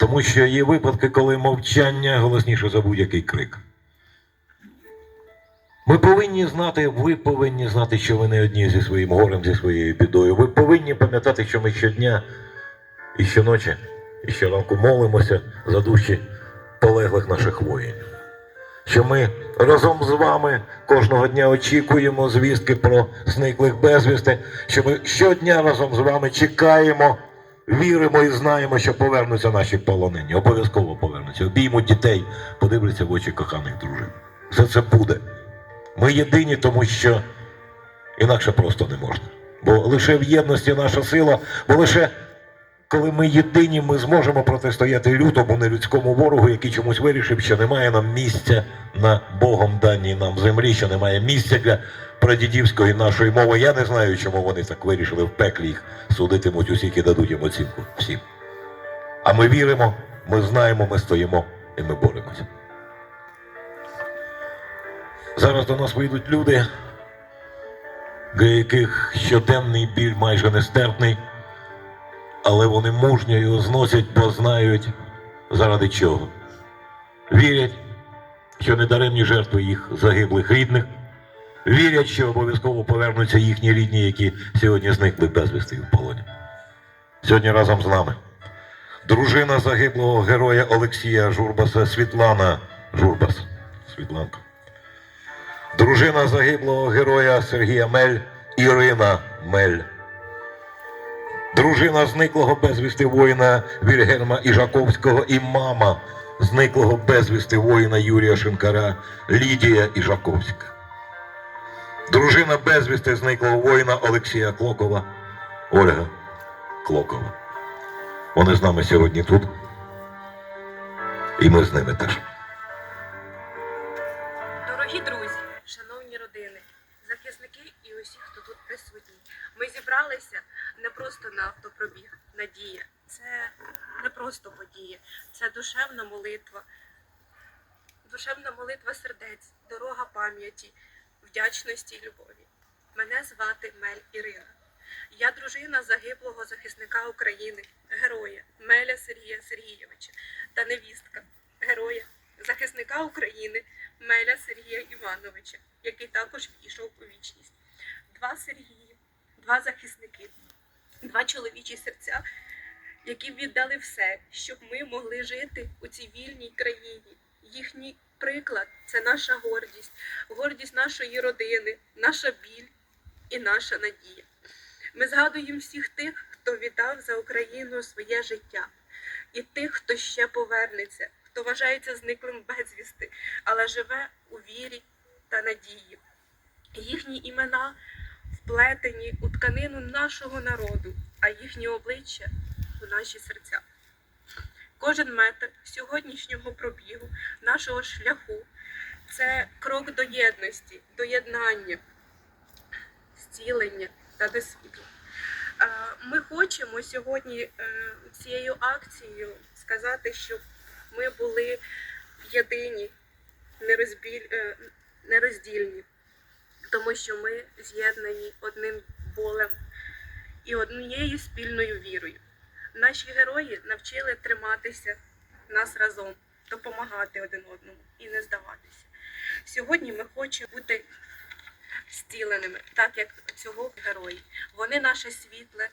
Тому що є випадки, коли мовчання голосніше за будь-який крик. Ми повинні знати, ви повинні знати, що ви не одні зі своїм горем, зі своєю бідою. Ви повинні пам'ятати, що ми щодня і щоночі, і щоранку молимося за душі полеглих наших воїнів. Що ми разом з вами кожного дня очікуємо звістки про зниклих безвісти, що ми щодня разом з вами чекаємо, віримо і знаємо, що повернуться наші полонені. Обов'язково повернуться. Обіймуть дітей, подивляться в очі коханих дружин. Все це буде. Ми єдині, тому що інакше просто не можна. Бо лише в єдності наша сила, бо лише коли ми єдині, ми зможемо протистояти лютому нелюдському ворогу, який чомусь вирішив, що немає нам місця на Богом даній нам землі, що немає місця для прадідівської нашої мови. Я не знаю, чому вони так вирішили в пеклі їх судитимуть усіх і дадуть їм оцінку всім. А ми віримо, ми знаємо, ми стоїмо і ми боремося. Зараз до нас вийдуть люди, для яких щоденний біль майже нестерпний, але вони мужньо його зносять, бо знають заради чого. Вірять, що недаремні жертви їх загиблих рідних, вірять, що обов'язково повернуться їхні рідні, які сьогодні зникли безвісти в полоні. Сьогодні разом з нами. Дружина загиблого героя Олексія Журбаса Світлана Журбас. Світланка. Дружина загиблого героя Сергія Мель Ірина Мель. Дружина зниклого безвісти воїна Вільгельма Іжаковського і мама зниклого безвісти воїна Юрія Шинкара Лідія Іжаковська. Дружина безвісти зниклого воїна Олексія Клокова Ольга Клокова. Вони з нами сьогодні тут. І ми з ними теж. Дорогі друзі, шановні родини, захисники і усі, хто тут присутні. Ми зібралися не просто на автопробіг. Надія. Це не просто подія, це душевна молитва, душевна молитва сердець, дорога пам'яті, вдячності і любові. Мене звати Мель Ірина. Я дружина загиблого захисника України, героя Меля Сергія Сергійовича та невістка героя, захисника України Меля Сергія Івановича, який також війшов у вічність. Два Сергії, два захисники, два чоловічі серця, які віддали все, щоб ми могли жити у цій вільній країні. Їхній приклад це наша гордість, гордість нашої родини, наша біль і наша надія. Ми згадуємо всіх тих, хто віддав за Україну своє життя, і тих, хто ще повернеться, хто вважається зниклим безвісти, але живе у вірі та надії. Їхні імена вплетені у тканину нашого народу, а їхні обличчя у наші серця. Кожен метр сьогоднішнього пробігу, нашого шляху це крок до єдності, до єднання, зцілення та до. Е, Ми хочемо сьогодні е, цією акцією сказати, щоб ми були єдині, нерозбіль, е, нероздільні, тому що ми з'єднані одним болем і однією спільною вірою. Наші герої навчили триматися нас разом, допомагати один одному і не здаватися. Сьогодні ми хочемо бути зціленими, так як цього герої. Вони наше світле,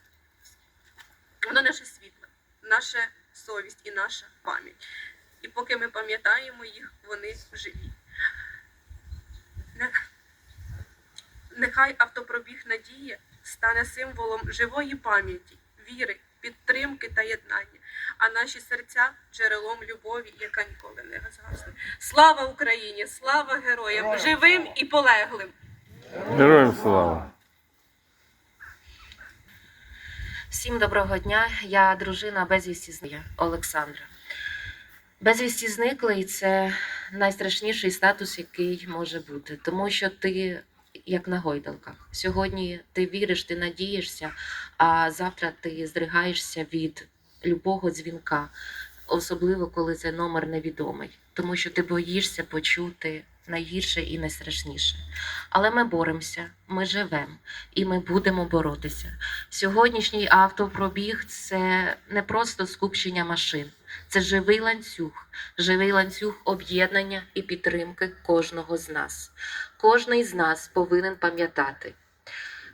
воно наше світло, наша совість і наша пам'ять. І поки ми пам'ятаємо їх, вони живі. Нехай автопробіг надії стане символом живої пам'яті, віри, підтримки та єднання, а наші серця джерелом любові, яка ніколи не згасне. Слава Україні! Слава героям! Живим і полеглим! Героям слава! Всім доброго дня. Я дружина безвісті зникла Олександра. Безвісті зниклий це найстрашніший статус, який може бути, тому що ти як на гойдалках. Сьогодні ти віриш, ти надієшся, а завтра ти здригаєшся від любого дзвінка, особливо коли це номер невідомий, тому що ти боїшся почути найгірше і найстрашніше. Але ми боремося, ми живемо і ми будемо боротися. Сьогоднішній автопробіг це не просто скупчення машин, Це живий ланцюг, живий ланцюг об'єднання і підтримки кожного з нас. Кожний з нас повинен пам'ятати.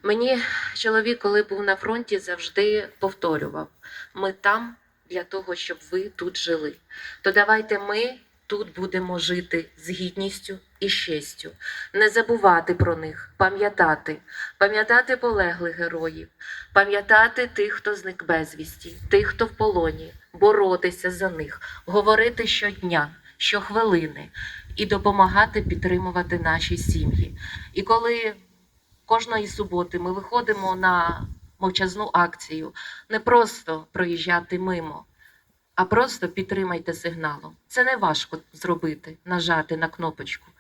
Мені чоловік, коли був на фронті, завжди повторював: ми там для того, щоб ви тут жили. То давайте ми тут будемо жити з гідністю і з честю, не забувати про них, пам'ятати, пам'ятати полеглих героїв, пам'ятати тих, хто зник безвісті, тих, хто в полоні, боротися за них, говорити щодня, щохвилини. І допомагати підтримувати наші сім'ї. І коли кожної суботи ми виходимо на мовчазну акцію, не просто проїжджати мимо, а просто підтримайте сигналом. Це не важко зробити, нажати на кнопочку.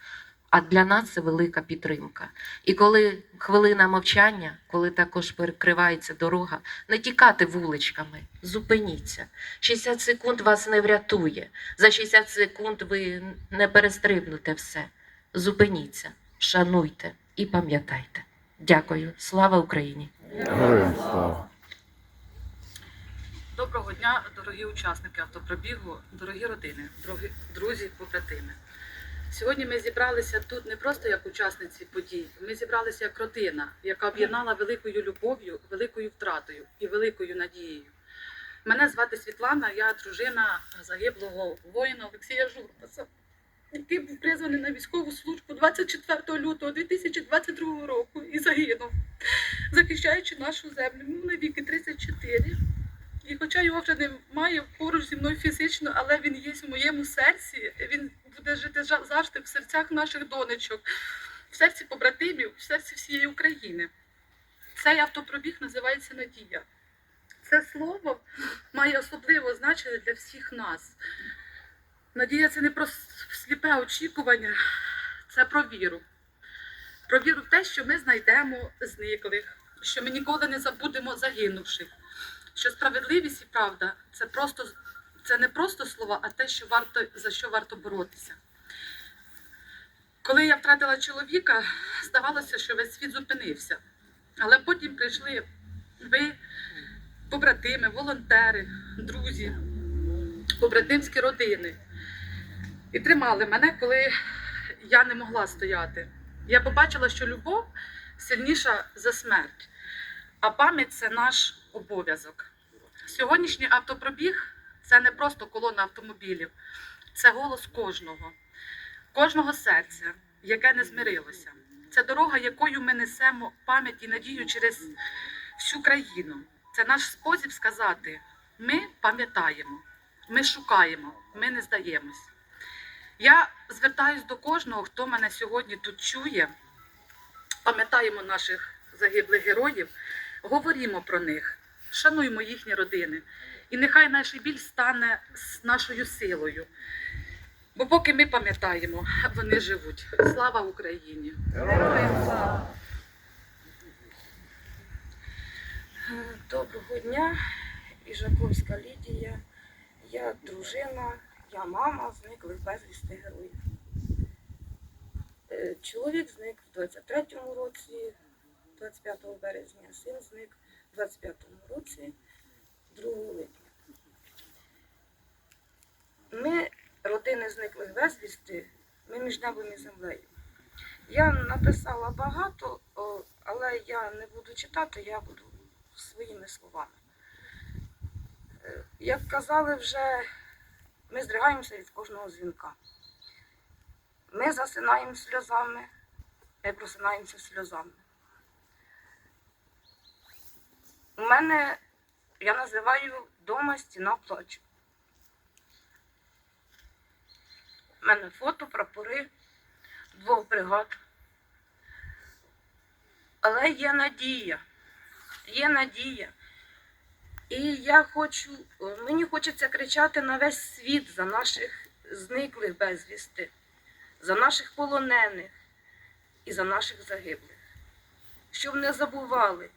А для нас це велика підтримка. І коли хвилина мовчання, коли також перекривається дорога, не тікати вуличками, зупиніться. 60 секунд вас не врятує. За 60 секунд ви не перестрибнете все. Зупиніться, шануйте і пам'ятайте. Дякую. Слава Україні! Героям слава. Доброго дня, дорогі учасники автопробігу, дорогі родини, дорогі друзі, побратими. Сьогодні ми зібралися тут не просто як учасниці подій, ми зібралися як родина, яка об'єднала великою любов'ю, великою втратою і великою надією. Мене звати Світлана, я дружина загиблого воїна Олексія Журбаса, який був призваний на військову службу 24 лютого 2022 року і загинув, захищаючи нашу землю. Йому на віки 34. І хоча його вже немає поруч зі мною фізично, але він є в моєму серці. Він буде жити завжди в серцях наших донечок, в серці побратимів, в серці всієї України. Цей автопробіг називається Надія. Це слово має особливе значення для всіх нас. Надія це не про сліпе очікування, це про віру. Про віру в те, що ми знайдемо зниклих, що ми ніколи не забудемо загинувших що справедливість і правда це просто це не просто слова, а те, що варто за що варто боротися. Коли я втратила чоловіка, здавалося, що весь світ зупинився. Але потім прийшли ви, побратими, волонтери, друзі, побратимські родини. І тримали мене, коли я не могла стояти. Я побачила, що любов сильніша за смерть, а пам'ять це наш обов'язок. Сьогоднішній автопробіг це не просто колона автомобілів, це голос кожного, кожного серця, яке не змирилося. Це дорога, якою ми несемо пам'ять і надію через всю країну. Це наш спосіб сказати: ми пам'ятаємо, ми шукаємо, ми не здаємось. Я звертаюсь до кожного, хто мене сьогодні тут чує. Пам'ятаємо наших загиблих героїв, говорімо про них, шануємо їхні родини. І нехай наш біль стане нашою силою. Бо поки ми пам'ятаємо, вони живуть. Слава Україні! Доброго дня, Іжаковська Лідія. Я дружина, я мама зниклих безвісти героїв. Е, Чоловік зник в 23-му році, 25 березня, син зник в 25-му році, 2 липня. Ми, родини зниклих безвісти, ми між небом і землею. Я написала багато, але я не буду читати, я буду своїми словами. Е, Як казали вже, ми здригаємося від кожного дзвінка. Ми засинаємо сльозами, ми просинаємося сльозами. У мене, я називаю дома стіна плачу. У мене фото, прапори двох бригад. Але є надія є надія. І я хочу, мені хочеться кричати на весь світ за наших зниклих безвісти, за наших полонених і за наших загиблих. Щоб не забували.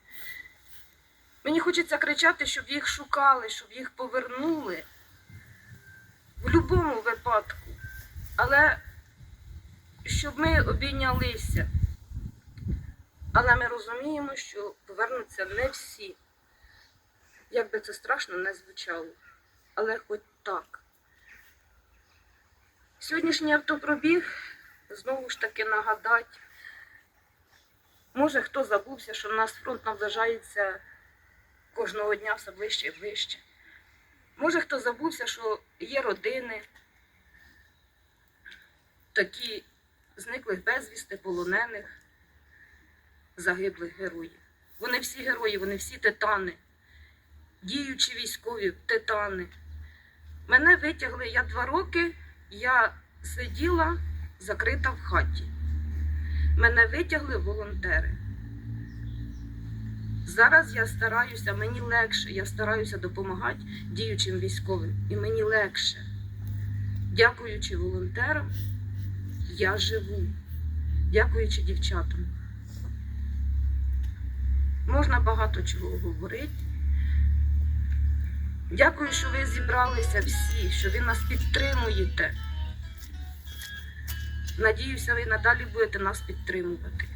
Мені хочеться кричати, щоб їх шукали, щоб їх повернули в будь-якому випадку. Але щоб ми обійнялися. Але ми розуміємо, що повернуться не всі. Як би це страшно не звучало. Але хоч так. Сьогоднішній автопробіг знову ж таки нагадать. Може, хто забувся, що в нас фронт наближається кожного дня все ближче і ближче. Може, хто забувся, що є родини, такі зниклих безвісти, полонених, загиблих героїв. Вони всі герої, вони всі титани, діючі військові, титани. Мене витягли, я два роки, я сиділа закрита в хаті. Мене витягли волонтери. Зараз я стараюся, мені легше, я стараюся допомагати діючим військовим. І мені легше. Дякуючи волонтерам, я живу. Дякуючи дівчатам. Можна багато чого говорити. Дякую, що ви зібралися всі, що ви нас підтримуєте. Надіюся, ви надалі будете нас підтримувати.